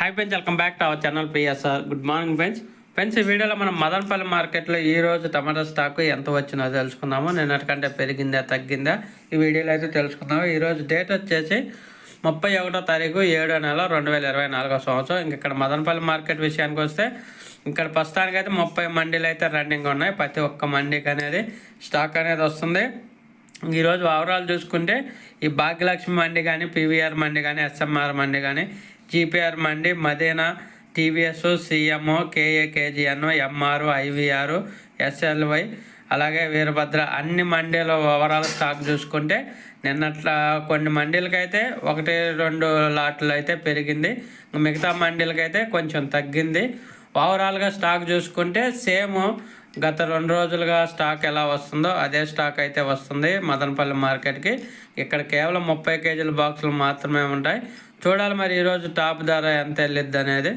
Hi friends welcome back to our channel PSR good morning friends friends ఈ వీడియోలో మనం మదనపల్లి మార్కెట్లో ఈ రోజు టమాటా స్టాక్ ఎంత వచ్చిందో తెలుసుకుందాము. నిన్నటికంటే పెరిగిందా తగ్గిందా? ఈ వీడియోలో అయితే తెలుసుకుందాము. ఈరోజు డేట్ వచ్చేసి ముప్పై ఒకటో తారీఖు ఏడో నెల రెండు వేల ఇరవై నాలుగో సంవత్సరం. ఇంక ఇక్కడ మదనపల్లి మార్కెట్ విషయానికి వస్తే ఇక్కడ ప్రస్తుతానికి అయితే ముప్పై మండీలు అయితే రన్నింగ్ ఉన్నాయి. ప్రతి ఒక్క మండీకి అనేది స్టాక్ అనేది వస్తుంది. ఈరోజు ఓవరాల్ చూసుకుంటే ఈ భాగ్యలక్ష్మి మండి కానీ పీవీఆర్ మండి కానీ ఎస్ఎంఆర్ మండి కానీ జీపీఆర్ మండి Madina TVS CMO KA KGN MR IVR SLY అలాగే వీరభద్ర. అన్ని మండీల ఓవరాల్ స్టాక్ చూసుకుంటే నిన్నట్ల కొన్ని మండీలకైతే ఒకటి రెండు లాట్లు అయితే పెరిగింది. మిగతా మండీలకైతే కొంచెం తగ్గింది. ఓవరాల్గా స్టాక్ చూసుకుంటే సేమ్ గత రెండు రోజులుగా స్టాక్ ఎలా వస్తుందో అదే స్టాక్ అయితే వస్తుంది మదనపల్లి మార్కెట్కి. ఇక్కడ కేవలం ముప్పై కేజీల బాక్సులు మాత్రమే ఉంటాయి. చూడాలి మరి ఈరోజు టాప్ ధర ఎంత వెళ్ళిద్ది అనేది.